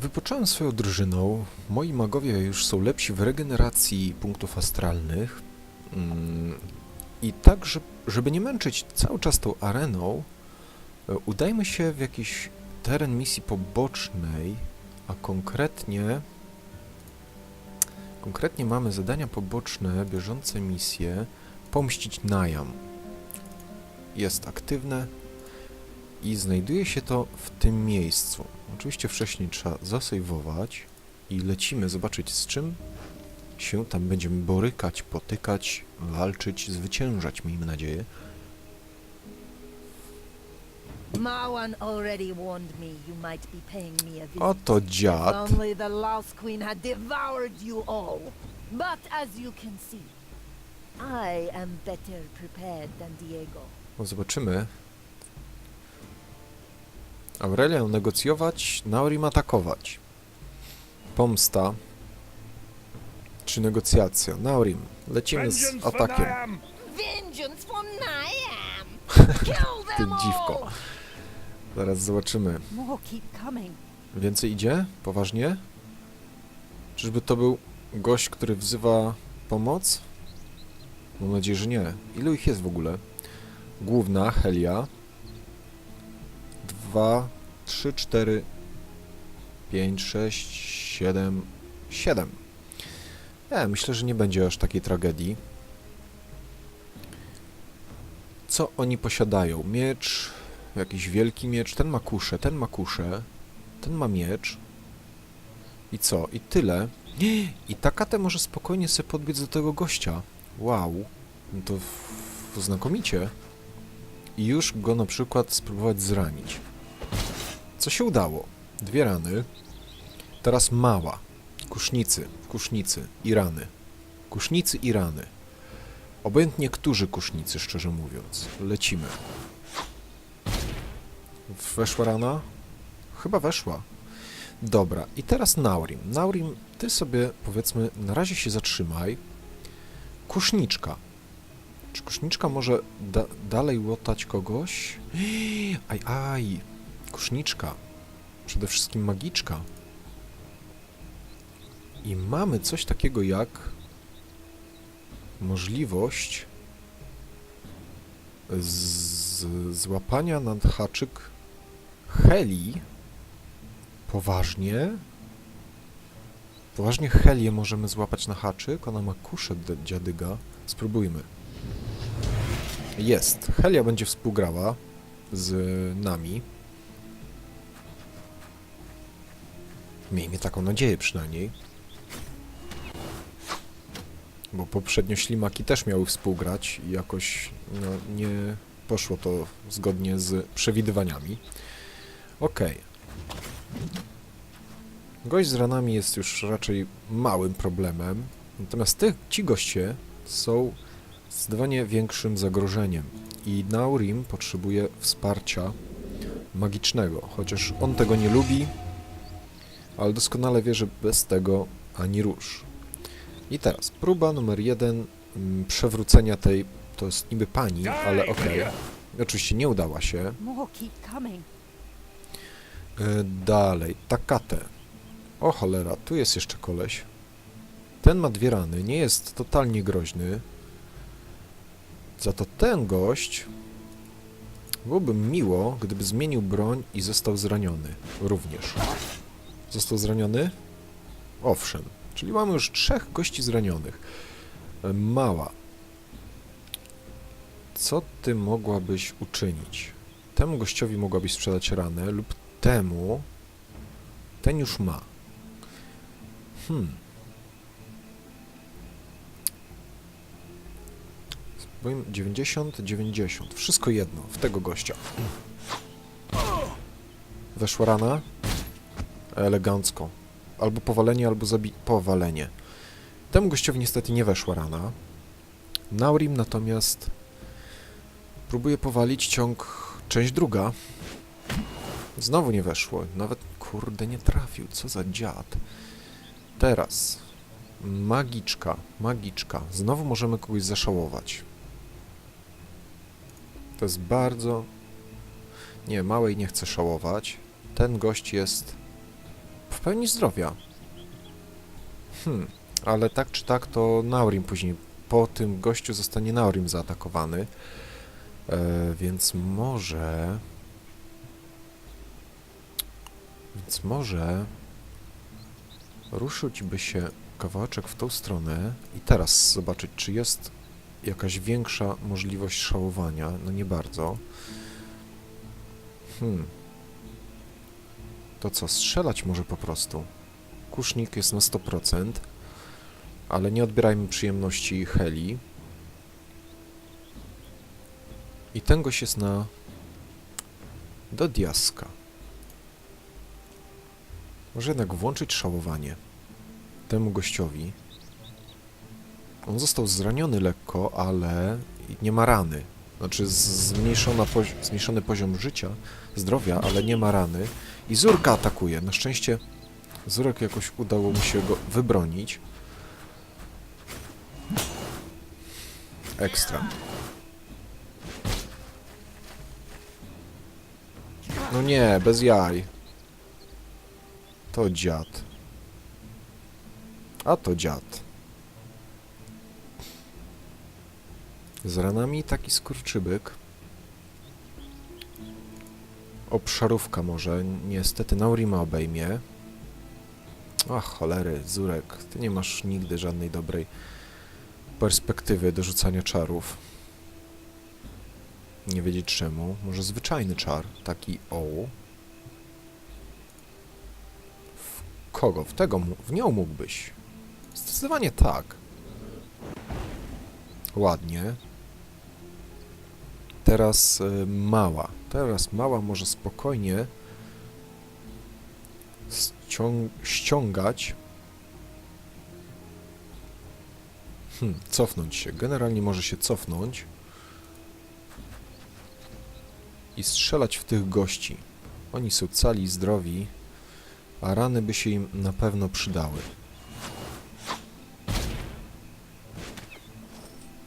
Wypocząłem swoją drużyną. Moi magowie już są lepsi w regeneracji punktów astralnych. Mm, I tak, że- żeby nie męczyć cały czas tą areną, e, udajmy się w jakiś teren misji pobocznej, a konkretnie konkretnie mamy zadania poboczne, bieżące misje, pomścić Najam. Jest aktywne i znajduje się to w tym miejscu. Oczywiście wcześniej trzeba zasejwować i lecimy zobaczyć z czym się tam będziemy borykać, potykać, walczyć, zwyciężać, miejmy nadzieję. Marwan already warned me you might be paying me a visit. Oto If dziad. only the Lost Queen had devoured you all. But as you can see, I am better prepared than Diego. No, zobaczymy. Aurelian negocjować, Naurim atakować. Pomsta. Czy negocjacja? Naurim, lecimy z atakiem. Ty dziwko. Zaraz zobaczymy. Więcej idzie? Poważnie? Czyżby to był gość, który wzywa pomoc? Mam nadzieję, że nie. Ilu ich jest w ogóle? Główna, Helia. Dwa, trzy, cztery, pięć, sześć, siedem, siedem. Nie, myślę, że nie będzie aż takiej tragedii. Co oni posiadają? Miecz, jakiś wielki miecz, ten ma kuszę, ten ma kuszę. Ten ma miecz. I co? I tyle. I Takate może spokojnie sobie podbiec do tego gościa. Wow. To znakomicie. I już go na przykład spróbować zranić. Co się udało? Dwie rany. Teraz mała. Kusznicy, kusznicy i rany. Kusznicy i rany. Obojętnie którzy kusznicy, szczerze mówiąc. Lecimy. Weszła rana? Chyba weszła. Dobra, i teraz Naurim. Naurim, ty sobie powiedzmy, na razie się zatrzymaj. Kuszniczka. Czy kuszniczka może da dalej łotać kogoś? Aj, aj. Kuszniczka. Przede wszystkim magiczka. I mamy coś takiego jak możliwość złapania nad haczyk Heli Poważnie? Poważnie Helię możemy złapać na haczyk? Ona ma kuszę dziadyga. Spróbujmy. Jest. Helia będzie współgrała z nami. Miejmy taką nadzieję przynajmniej. Bo poprzednio ślimaki też miały współgrać i jakoś no, nie poszło to zgodnie z przewidywaniami. Okej. Gość z ranami jest już raczej małym problemem, natomiast te, ci goście są zdecydowanie większym zagrożeniem i Naurim potrzebuje wsparcia magicznego, chociaż on tego nie lubi, ale doskonale wie, że bez tego ani rusz. I teraz próba numer jeden mm, przewrócenia tej, to jest niby pani, ale okej. Oczywiście nie udała się. E, Dalej, Takate. O cholera, tu jest jeszcze koleś. Ten ma dwie rany, nie jest totalnie groźny. Za to ten gość byłoby miło, gdyby zmienił broń i został zraniony również. Został zraniony? Owszem, czyli mamy już trzech gości zranionych. E, Mała. Co ty mogłabyś uczynić? Temu gościowi mogłabyś sprzedać ranę lub temu ten już ma. Hmm. Powiem 90, 90. Wszystko jedno, w tego gościa. Weszła rana? Elegancko. Albo powalenie, albo zabi... powalenie. Temu gościowi niestety nie weszła rana. Naurim natomiast próbuje powalić ciąg część druga. Znowu nie weszło. Nawet, kurde, nie trafił. Co za dziad. Teraz. Magiczka. Magiczka. Znowu możemy kogoś zaszałować. To jest bardzo... Nie, małej nie chcę szałować. Ten gość jest pełni zdrowia. Hmm, ale tak czy tak to Naurim później po tym gościu zostanie Naurim zaatakowany. E, więc może... Więc może... Ruszyć by się kawałeczek w tą stronę i teraz zobaczyć, czy jest jakaś większa możliwość szałowania. No nie bardzo. Hmm. To co, strzelać może po prostu? Kusznik jest na 100%, ale nie odbierajmy przyjemności heli. I ten gość jest na... do diaska. Może jednak włączyć szałowanie temu gościowi. On został zraniony lekko, ale nie ma rany. Znaczy zmniejszona pozi zmniejszony poziom życia, zdrowia, ale nie ma rany. I Zurka atakuje. Na szczęście Zurek jakoś udało mu się go wybronić. Ekstra. No nie, bez jaj. To dziad. A to dziad. Z ranami taki skurczybyk. Obszarówka może. Niestety Naurima obejmie. Ach, cholery, Zurek. Ty nie masz nigdy żadnej dobrej perspektywy do rzucania czarów. Nie wiedzieć czemu. Może zwyczajny czar. Taki o. W kogo? W tego, w nią mógłbyś. Zdecydowanie tak. Ładnie. Teraz y, mała. Teraz mała może spokojnie ścią- ściągać. Hmm, cofnąć się. Generalnie może się cofnąć i strzelać w tych gości. Oni są cali zdrowi, a rany by się im na pewno przydały.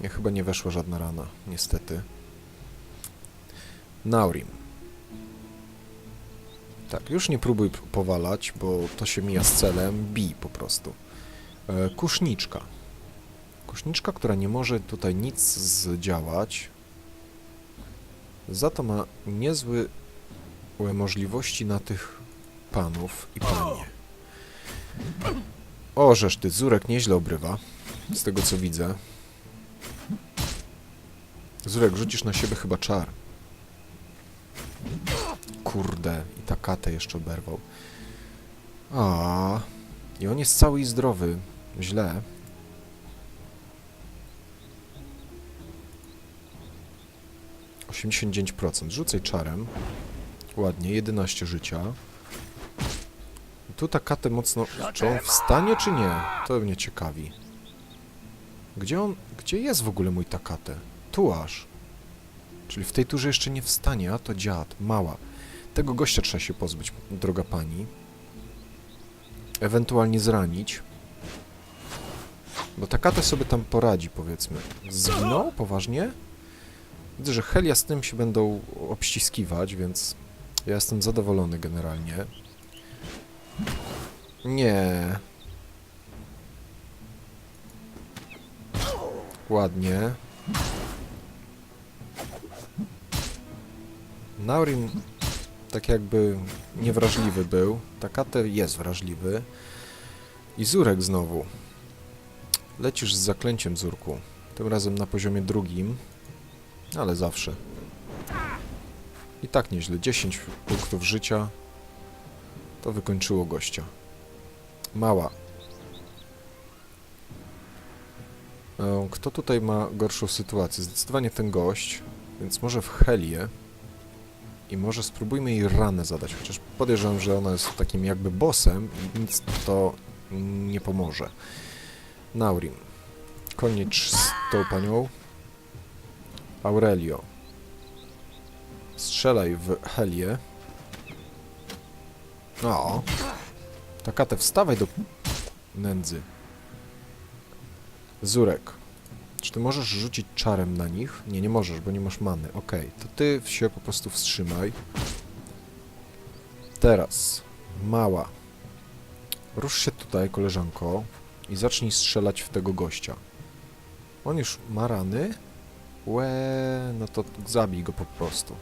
Nie, chyba nie weszła żadna rana, niestety. Naurim. Tak, już nie próbuj powalać, bo to się mija z celem. Bij po prostu. E, kuszniczka. Kuszniczka, która nie może tutaj nic zdziałać. Za to ma niezłe możliwości na tych panów i panie. O, żeż ty, Zurek nieźle obrywa. Z tego co widzę. Zurek, rzucisz na siebie chyba czar. Kurde, i ta katę jeszcze oberwał. A, i on jest cały i zdrowy. Źle. Osiemdziesiąt dziewięć procent. Rzucaj czarem. Ładnie, 11 życia. I tu ta katę mocno... Czy on wstanie, czy nie? To mnie ciekawi. Gdzie on... Gdzie jest w ogóle mój takate? Tu aż. Czyli w tej turze jeszcze nie wstanie, a to dziad, mała. Tego gościa trzeba się pozbyć, droga pani. Ewentualnie zranić. Bo Takate sobie tam poradzi, powiedzmy. Zginął? Poważnie? Widzę, że Helia z tym się będą obściskiwać, więc ja jestem zadowolony generalnie. Nie. Ładnie. Naurim tak jakby niewrażliwy był. Takate jest wrażliwy. I Zurek znowu. Lecisz z zaklęciem, Zurku. Tym razem na poziomie drugim. Ale zawsze. I tak nieźle. 10 punktów życia. To wykończyło gościa. Mała. E, Kto tutaj ma gorszą sytuację? Zdecydowanie ten gość. Więc może w Helię. I może spróbujmy jej ranę zadać, chociaż podejrzewam, że ona jest takim jakby bossem i nic to nie pomoże. Naurim. Konicz z tą panią. Aurelio. Strzelaj w Helię. O. Takate, wstawaj do nędzy. Zurek. Czy ty możesz rzucić czarem na nich? Nie, nie możesz, bo nie masz many. Okej, to ty się po prostu wstrzymaj. Teraz. Mała. Rusz się tutaj, koleżanko, i zacznij strzelać w tego gościa. On już ma rany? Łe, no to zabij go po prostu.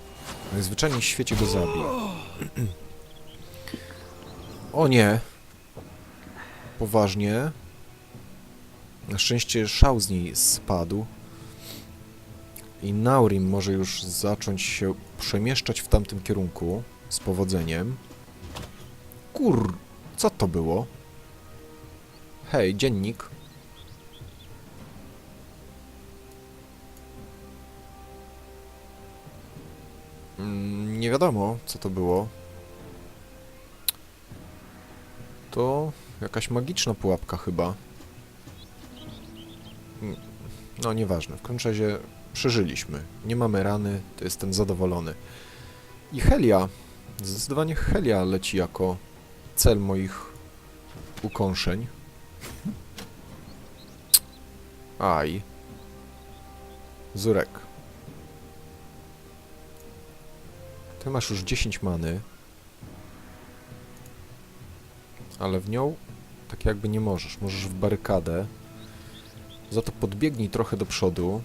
Najzwyczajniej w świecie go zabij. O nie! Poważnie. Na szczęście szał z niej spadł. I Naurim może już zacząć się przemieszczać w tamtym kierunku z powodzeniem. Kur... Co to było? Hej, dziennik. Mm, Nie wiadomo, co to było. To jakaś magiczna pułapka chyba. No, nieważne. W każdym razie przeżyliśmy. Nie mamy rany, to jestem zadowolony. I Helia. Zdecydowanie Helia leci jako cel moich ukąszeń. Aj. Zurek. Ty masz już 10 many. Ale w nią tak jakby nie możesz. Możesz w barykadę. Za to podbiegnij trochę do przodu.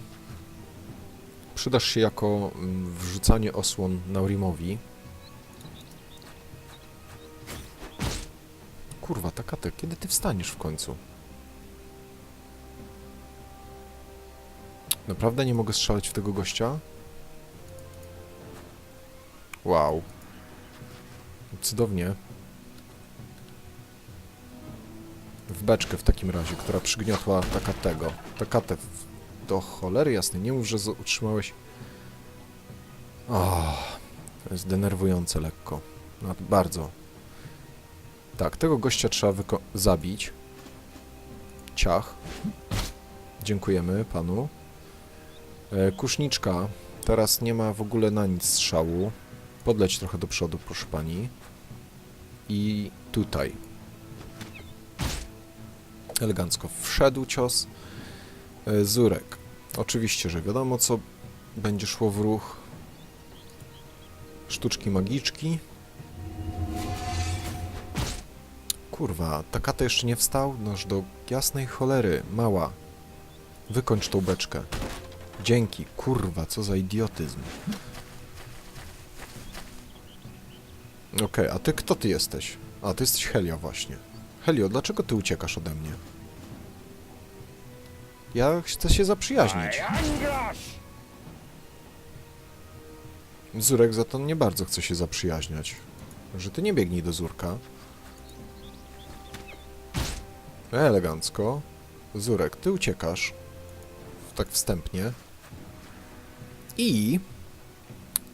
Przydasz się jako mm, wrzucanie osłon Naurimowi. Kurwa, Takate, kiedy ty wstaniesz w końcu? Naprawdę nie mogę strzelać w tego gościa? Wow. Cudownie. W beczkę w takim razie, która przygniotła Takatego. Takate, w- do cholery jasnej, nie mów, że utrzymałeś... Oh, to jest denerwujące lekko. No, bardzo. Tak, tego gościa trzeba zabić. Ciach. Dziękujemy panu. E, kuszniczka. Teraz nie ma w ogóle na nic strzału. Podleć trochę do przodu, proszę pani. I tutaj. Elegancko wszedł cios. E, Zurek. Oczywiście, że wiadomo, co będzie szło w ruch. Sztuczki magiczki. Kurwa, Takata jeszcze nie wstał? Noż do jasnej cholery, mała. Wykończ tą beczkę. Dzięki, kurwa, co za idiotyzm. Okej, a ty kto ty jesteś? A, ty jesteś Helio właśnie. Helio, dlaczego ty uciekasz ode mnie? Ja chcę się zaprzyjaźnić. Zurek za to nie bardzo chce się zaprzyjaźniać. Że ty nie biegnij do Zurka. Elegancko. Zurek, ty uciekasz. Tak wstępnie. I...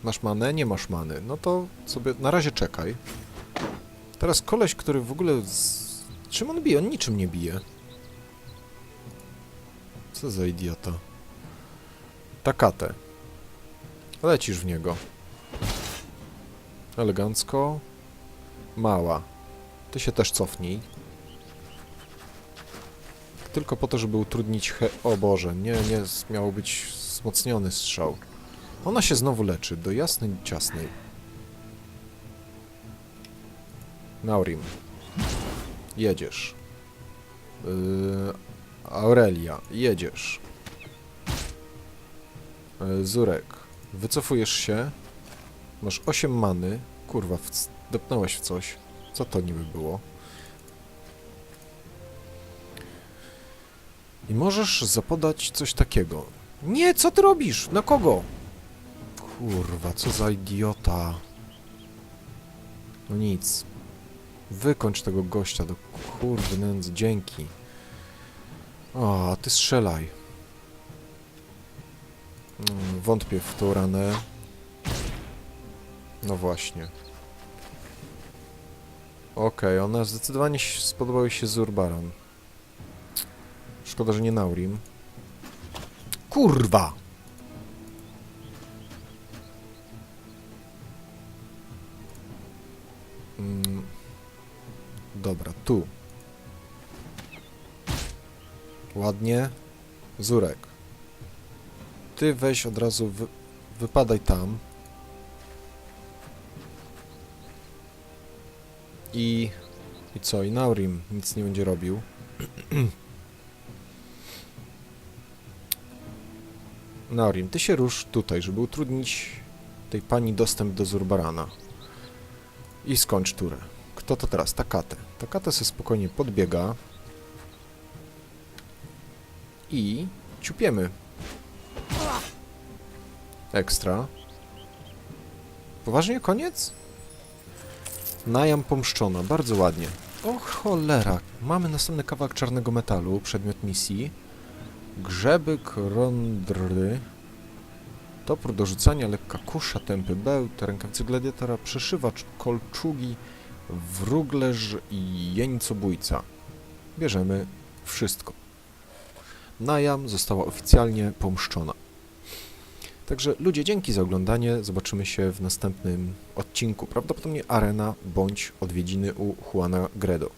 Masz manę? Nie masz many. No to sobie na razie czekaj. Teraz koleś, który w ogóle... Czym on bije? On niczym nie bije. Co za idiota. Takate. Lecisz w niego. Elegancko. Mała. Ty się też cofnij. Tylko po to, żeby utrudnić he... O Boże, nie, nie, miał być wzmocniony strzał. Ona się znowu leczy, do jasnej ciasnej. Naurim. Jedziesz. Yy, Aurelia, jedziesz. Yy, Zurek, wycofujesz się. Masz 8 many. Kurwa, wdepnąłeś w coś. Co to niby było? I możesz zapodać coś takiego. Nie, co ty robisz? Na kogo? Kurwa, co za idiota. No nic. Wykończ tego gościa do kurwy nędzy, dzięki. O, ty strzelaj. Mm, Wątpię w tą ranę. No właśnie. Okej, ona zdecydowanie się- spodobał jej się Zurbaron. Szkoda, że nie Naurim. Kurwa! Mm, dobra, tu. Ładnie. Zurek. Ty weź od razu, wy, wypadaj tam. I I co? I Naurim nic nie będzie robił. Naurim, ty się rusz tutaj, żeby utrudnić tej pani dostęp do Zurbarana. I skończ turę. Kto to teraz? Takate. Takate sobie spokojnie podbiega. I ciupiemy. Ekstra. Poważnie koniec? Najam pomszczona, bardzo ładnie. O cholera, mamy następny kawałek czarnego metalu, przedmiot misji. Grzeby krądry. Topór do rzucania, lekka kusza, tępy bełt, rękawice gladiatora, przeszywacz, kolczugi, wróglerz i jeńcobójca. Bierzemy wszystko. Najam została oficjalnie pomszczona. Także ludzie, dzięki za oglądanie. Zobaczymy się w następnym odcinku. Prawdopodobnie arena bądź odwiedziny u Juana Gredo.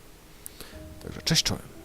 Także cześć czołem.